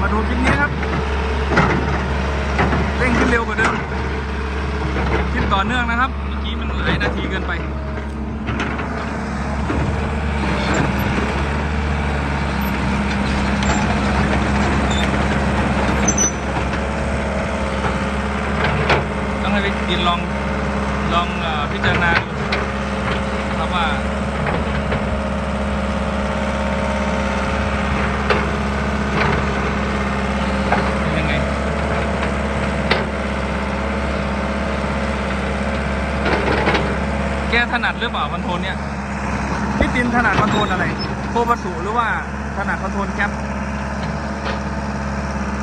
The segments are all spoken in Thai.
มาดูคลิปนี้ครับเร่งขึ้นเร็วกว่าเดิมคลิปต่อเนื่องนะครับเมื่อกี้มันหลายนาทีเกินไปต้องให้ไปกินลองลองพิจารณาดูครับว่า เป็นยังไง แกถนัดหรือเปล่าคอนโทรลเนี่ยพี่ตินถนัดคอนโทรลอะไรโคบัสูหรือว่าถนัดคอนโทรลแคป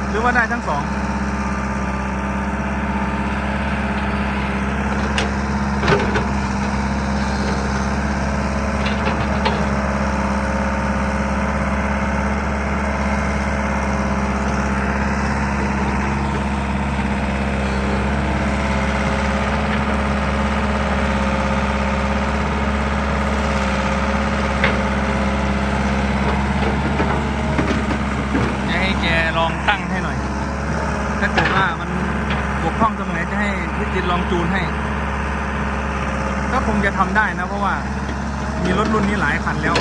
หรือว่าได้ทั้งสอง จะให้แกลองตั้งให้หน่อย ถ้าเกิดว่ามันบกพร่องตรงไหนจะให้พี่จิตลองจูนให้ ก็คงจะทำได้นะเพราะว่ามีรถรุ่นนี้หลายคันแล้ว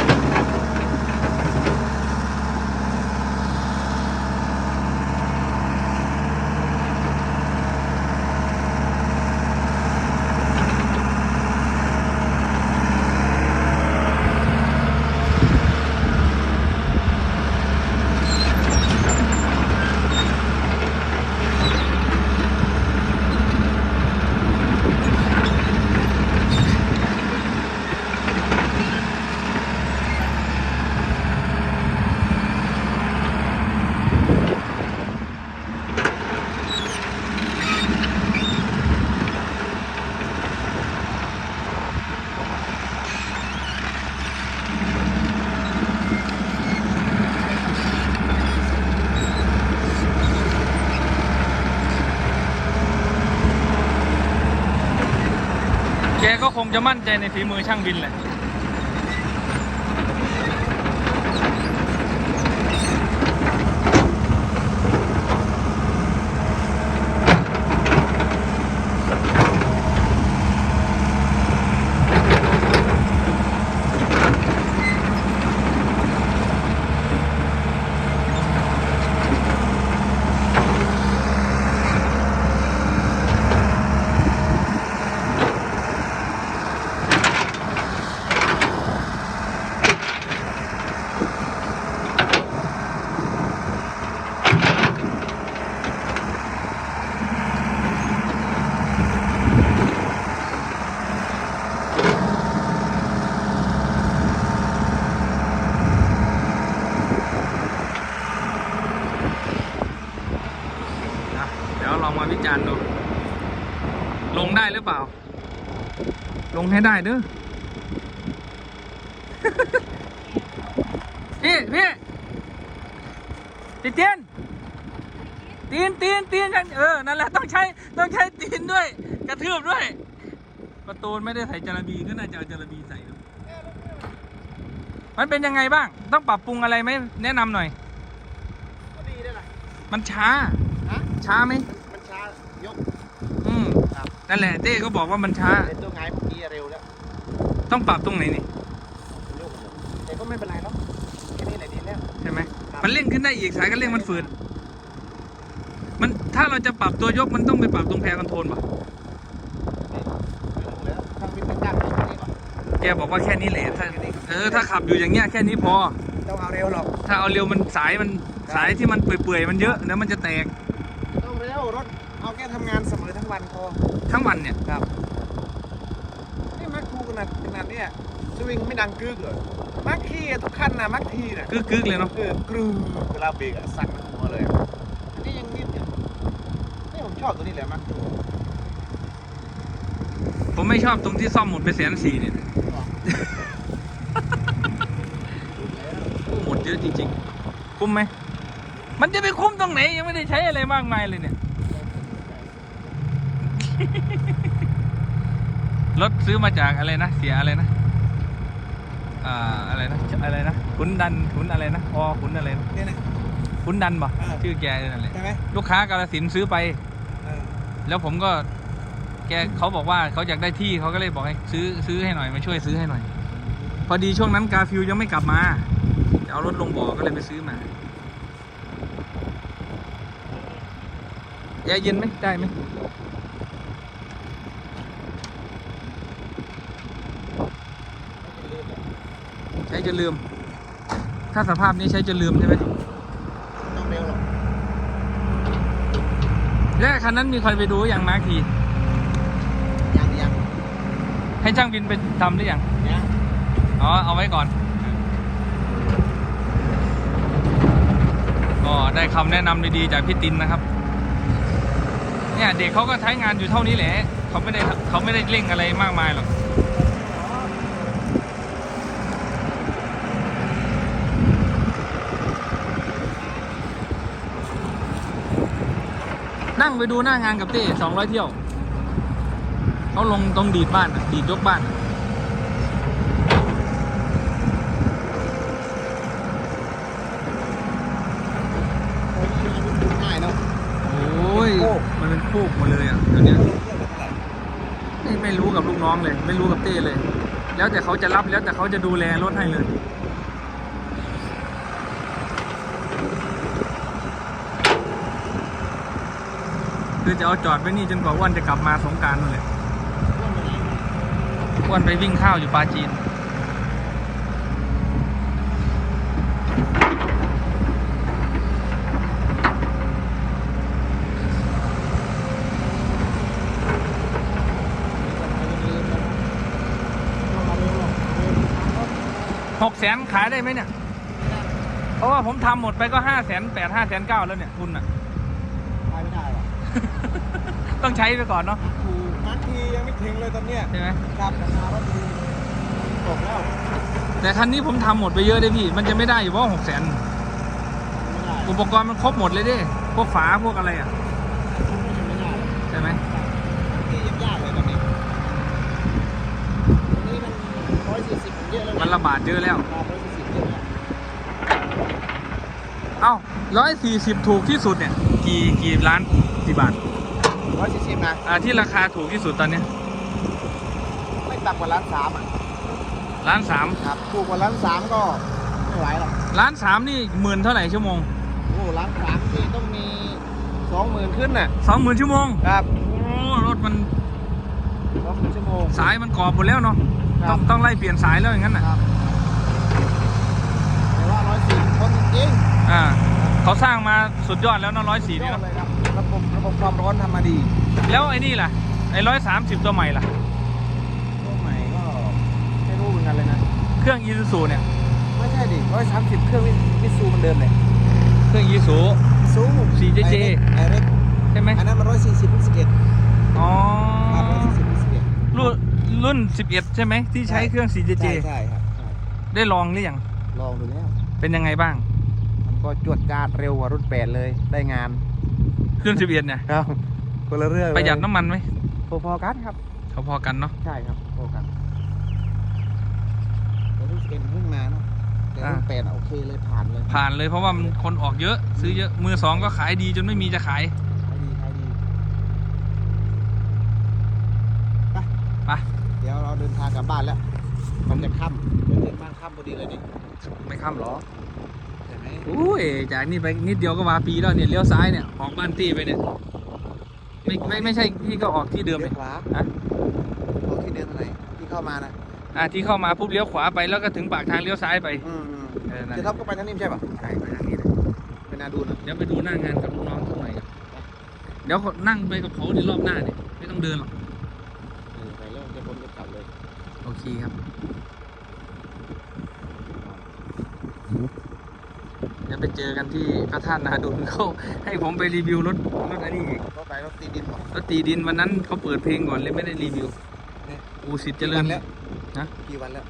ก็คงจะมั่นใจในฝีมือช่างบินแหละ จารณ์ดูลงได้หรือเปล่า ลงให้ได้เด้อพี่พี่พี่เตียนตีนตีนตีนกันเออนั่นแหละต้องใช้ต้องใช้ตีนด้วย กระทืบด้วย ประตูไม่ได้ใส่จาระบีก็น่าจะเอาจาระบีใส่ดูมันเป็นยังไงบ้าง ต้องปรับปรุงอะไรไหมแนะนำหน่อย ก็ดีได้ล่ะมันช้าฮะช้าไหม มันช้ายก อืม ครับ นั่นแหละเต้ก็บอกว่ามันช้า ไอ้ตัวไงเมื่อกี้เร็วแล้วต้องปรับตรงไหนนี่ยกแต่ก็ไม่เป็นไรเนาะแค่นี้แหละดีแล้วใช่ไหมครับมันเร่งขึ้นได้อีกสายก็เร่งมันฝืน มันถ้าเราจะปรับตัวยกมันต้องไปปรับตรงแพรคอนโทรลป่ะไม่รู้แล้วทางวิทย์เป็นตั้งแค่นี้ก่อนแกบอกว่าแค่นี้แหละถ้าเออถ้าขับอยู่อย่างเงี้ยแค่นี้พอ ต้องเอาเร็วหรอกถ้าเอาเร็วมันสายมันสายที่มันเปื่อยๆมันเยอะแล้วมันจะแตก ต้องเร็วรถ เอาแค่ทำงานเสมอทั้งวันพอทั้งวันเนี่ยครับนี่มักคูขนาดขนาดเนี้ยสวิงไม่ดังกึกเหรอมักขี้อะทุกคันนะมักทีน่ะกึกๆเลยเนาะเออกรูเวลาเบรกอะสั่นหัวเลยอันนี้ยังนิดอยู่นี่ผมชอบตัวนี้แหละมักคูผมไม่ชอบตรงที่ซ่อมหมดไปแสนสี่เนี่ยหมดเยอะจริงๆ คุ้มไหมมันจะไปคุ้มตรงไหนยังไม่ได้ใช้อะไรมากมายเลยเนี่ย รถซื้อมาจากอะไรนะ เสียอะไรนะ อ่า อะไรนะ อะไรนะ ขุนดัน ขุนอะไรนะอขุนอะไรนะเนี่ยนะคุณดันบ่อ่าชื่อแกนั่นแหละ ใช่ไหมลูกค้ากาลสินธุ์ซื้อไป เออแล้วผมก็ แกเขาบอกว่าเขาอยากได้ที่เขาก็เลยบอกให้ซื้อซื้อให้หน่อยมาช่วยซื้อให้หน่อย พอดีช่วงนั้นกาฟิวยังไม่กลับมาจะเอารถลงบ่อก็เลยไปซื้อมาแอร์เย็นไหมได้ไหม จะลืม ถ้าสภาพนี้ใช้จะลืมใช่ไหมต้องเร็วหรอกแล้วคันนั้นมีใครไปดูอย่างมาร์คทียังยังให้ช่างบินไปทำหรือยังยังอ๋อเอาไว้ก่อนก็ได้คำแนะนำดีๆจากพี่ตินนะครับ เนี่ยเด็กเขาก็ใช้งานอยู่เท่านี้แหละเขาไม่ได้เขาไม่ได้เร่งอะไรมากมายหรอก นั่งไปดูหน้างานกับเต้สองร้อยเที่ยว เขาลงตรงดีดบ้านอะดีดยกบ้านอะง่ายเนาะโอ้ยโอ้มันเป็นคู่หมดเลยอะเดี๋ยวนี้ไม่ไม่รู้กับลูกน้องเลย ไม่รู้กับเต้เลย แล้วแต่เขาจะรับแล้วแต่เขาจะดูแลรถให้เลย คือจะเอาจอดไว้นี่จนกว่าอ้วันจะกลับมาสงการนั่นแหละอ้วันไปวิ่งข้าวอยู่ปาจีน หกแสนขายได้ไหมเนี่ย เพราะว่าผมทำหมดไปก็ห้าแสนแปดห้าแสนเก้าแล้วเนี่ยทุนอะ ไปไม่ได้หรอก ต้องใช้ไปก่อนเนาะถูกนัดทียังไม่ถึงเลยตอนเนี้ยใช่ไหมครับราคารถดีตกแล้ว แต่คันนี้ผมทำหมดไปเยอะเลยพี่ มันจะไม่ได้อยู่เพราะหกแสนไม่ได้อุปกรณ์มันครบหมดเลยเด้พวกฝาพวกอะไรอะไม่ได้ใช่ไหมที่ยังยากเลยตอนนี้ตอนนี้มันร้อยสี่สิบเยอะแล้วมันระบาดเยอะแล้วครับร้อยสี่สิบเยอะแล้วเอ้าร้อยสี่สิบถูกที่สุดเนี่ย กี่กี่ล้านกี่บาท ร้อยสี่สิบนะอ่าที่ราคาถูกที่สุดตอนเนี้ยไม่ต่ำกว่าล้านสามอะล้านสามครับถูกกว่าล้านสามก็ไม่ไหวหรอกล้านสามนี่หมื่นเท่าไหร่ชั่วโมงโอ้ล้านสามนี่ต้องมีสองหมื่นขึ้นน่ะสองหมื่นชั่วโมงครับโอ้รถมันสองหมื่นชั่วโมง สายมันกรอบหมดแล้วเนาะครัต้อบงต้องไล่เปลี่ยนสายแล้วอย่างนั้นน่ะครับแต่ว่าร้อยสี่คนจริงอ่าเขาสร้างมาสุดยอดแล้วเนอะร้อยสี่ๆนี่ยอดเนอะเลยครับ ระบบระบบความร้อนทำมาดีแล้วไอ้นี่ล่ะ ไอ้ร้อยสามสิบตัวใหม่ล่ะ ตัวใหม่ก็ไม่รู้เหมือนกันเลยนะ เครื่องอีซูซูเนี่ย ไม่ใช่ดิร้อยสามสิบเครื่องวิวิซูมันเดิมเลย เครื่องอีซูซู 4JJ ไอเร็กใช่ไหมอันนั้นมันร้อยสี่สิบสิบเอ็ดอ๋อครับร้อยสี่สิบสิบเอ็ดรุ่นรุ่นสิบเอ็ดใช่ไหมที่ใช้เครื่อง 4JJ ใช่ใช่ครับใช่ได้ลองหรือยังลองดูแล้วเป็นยังไงบ้าง มันก็จวดจาดเร็วกว่ารุ่นแปดเลยได้งาน เครื่องสิบเอ็ดเนี่ยครับคนละเรื่องเลยประหยัดน้ำมันไหมพอๆกันครับเขาพอกันเนาะใช่ครับพอกันแต่รุ่นเอ็นเพิ่งมาเนาะแต่รุ่นอ่าแปดอะโอเคเลยผ่านเลย ผ่านเลยเพราะว่ามันคนออกเยอะ ซื้อเยอะมือสองก็ขายดีจนไม่มีจะขายขายดีขายดีไปเดี๋ยวเราเดินทางกลับบ้านแล้วมันจะค่ำเดินทางบ้านค่ำพอดีเลยนี่ไม่ข้ามหรอ ใช่ไหมอุ้ยจากนี่ไปนิดเดียวก็วาปีแล้วเนี่ยเลี้ยวซ้ายเนี่ยออกบ้านตี้ไปเนี่ยไม่ไม่ไม่ใช่พี่ก็ออกที่เดิมเลี้เลยยวขวาฮะเอาที่เดินทางไหนที่เข้ามานะอะที่เข้ามาปุ๊บเลี้ยวขวาไปแล้วก็ถึงปากทางเลี้ยวซ้ายไปอืมอืมเออนั่นเจะท็อปก็ไปทางนี้ไม่ใช่ป่ะใช่ไปทางนี้เลยไปนาดูนะเดี๋ยวไปดูหน้างานกับลูกน้องสักหน่อยครับเดี๋ยวนั่งไปกับเขาในรอบหน้าเนี่ยไม่ต้องเดินหรอกเออไปแล้วจะพ้นจะกลับเลยโอเคครับเดี๋ยวไปเจอกันที่พระธาตุนาดุลเขาให้ผมไปรีวิวรถรถอันนี้อีกก็ไปรถตีดินหมดรถตีดินวันนั้นเขาเปิดเพลงก่อนเลยไม่ได้รีวิวเนี่ยอูสิทธิ์เจกี่ริวัญนแล้วนะกี่วันแล้ว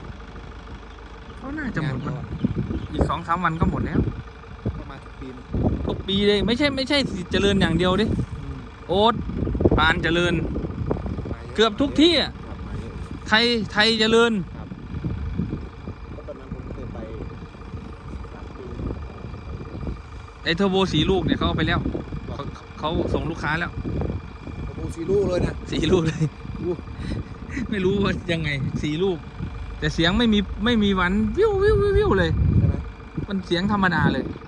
เขาน่าจะหมดงานมันเขาอะอีกสองสามวันก็หมดแล้วประมาณสักปีหนึงทุกปีเลยไม่ใช่ไม่ใช่สิทธิ์เจริญอย่างเดียวดิอืมโอ๊ตปานเจริญมายะเกือบทุกที่อะครับมาเยอะไทยไทยเจริญ ครับก็ตอนนั้นผมเคย ไปสามปีไอเทอร์โบสีลูกเนี่ยเขาเอาไปแล้วเขาเขาส่งลูกค้าแล้วกระปูซีลูกเลยนะสีลูกเลยไม่รู้ว่ายังไงสีลูก แต่เสียงไม่มีไม่มีหวันวิววิววิววิวเลย ใช่ไหมมันเสียงธรรมดาเลยอ